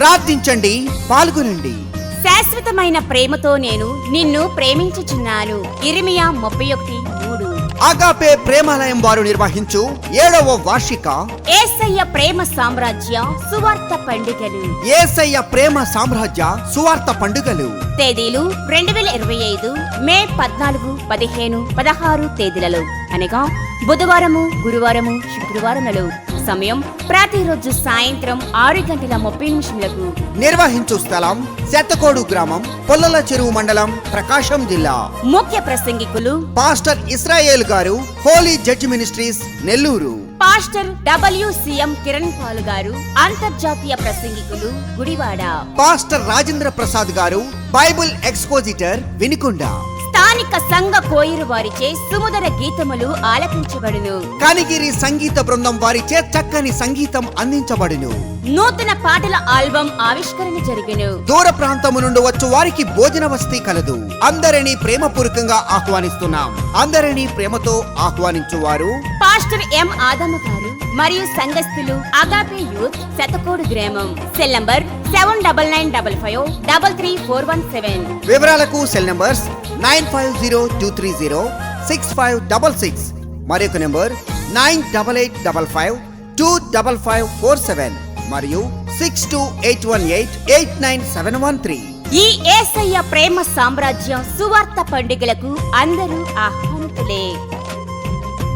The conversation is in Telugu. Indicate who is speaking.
Speaker 1: ప్రార్థించండి పాల్గొనండి.
Speaker 2: శాశ్వతమైన ప్రేమతో నేను నిన్ను ప్రేమించుచున్నాను. ఇరిమియా ముప్పై ఒకటి మూడు.
Speaker 1: ఆగాపే ప్రేమాలయం వారు నిర్వహించు ఏడవ వార్షిక.
Speaker 2: ఏసయ్య ప్రేమ సామ్రాజ్య సువార్త పండుగలు.
Speaker 1: ఏసయ్య ప్రేమ సామ్రాజ్య సువార్త పండుగలు.
Speaker 2: తేదీలు రెండు వేల ఇరవై ఐదు మే పద్నాలుగు పదిహేను పదహారు తేదీలలో అనగా బుధవారము గురువారము శుక్రవారములలో. సమయం ప్రతిరోజు సాయంత్రం ఆరు గంటల ముప్పై నిమిషములకు.
Speaker 1: నిర్వహించు స్థలం శతకోడు గ్రామం పొల్లల చెరువు మండలం ప్రకాశం జిల్లా.
Speaker 2: ముఖ్య ప్రసంగికులు
Speaker 1: పాస్టర్ ఇస్రాయేల్ గారు holy judge ministries Nellore.
Speaker 2: Pastor WCM Kiran Paul గారు అంతర్జాతీయ ప్రసంగికులు గుడివాడ.
Speaker 1: పాస్టర్ రాజేంద్ర ప్రసాద్ గారు బైబుల్ ఎక్స్పోజిటర్ వినుకొండ.
Speaker 2: స్థానిక సంఘ కోయిరు వారిచే సుమధుర గీతములు ఆలపించబడును
Speaker 1: కనిగిరి సంగీత బృందం వారిచే చక్కని సంగీతం అందించబడును.
Speaker 2: నూతన పాటల ఆల్బమ్ ఆవిష్కరణ జరుగును.
Speaker 1: దూర ప్రాంతము నుండి వచ్చు వారికి భోజన వసతి కలదు. అందరినీ ప్రేమపూర్వకంగా ఆహ్వానిస్తున్నాం. అందరినీ ప్రేమతో ఆహ్వానించువారు.
Speaker 2: పాస్టర్ ఎం ఆదమ్మ గారు మరియు సంఘస్థులు అగాపే యూత్ శతకోడు గ్రామం. Cell number seven double nine double five double three four one seven.
Speaker 1: వివరాలకు cell numbers nine five zero two three zero six five double six. మరొక number nine double eight double five two double five four seven. మరియు six two eight one eight eight nine seven one three.
Speaker 2: ఈ ఏసయ్య ప్రేమ సామ్రాజ్యం సువార్త పండుగలకు అందరూ ఆహ్వానితులే.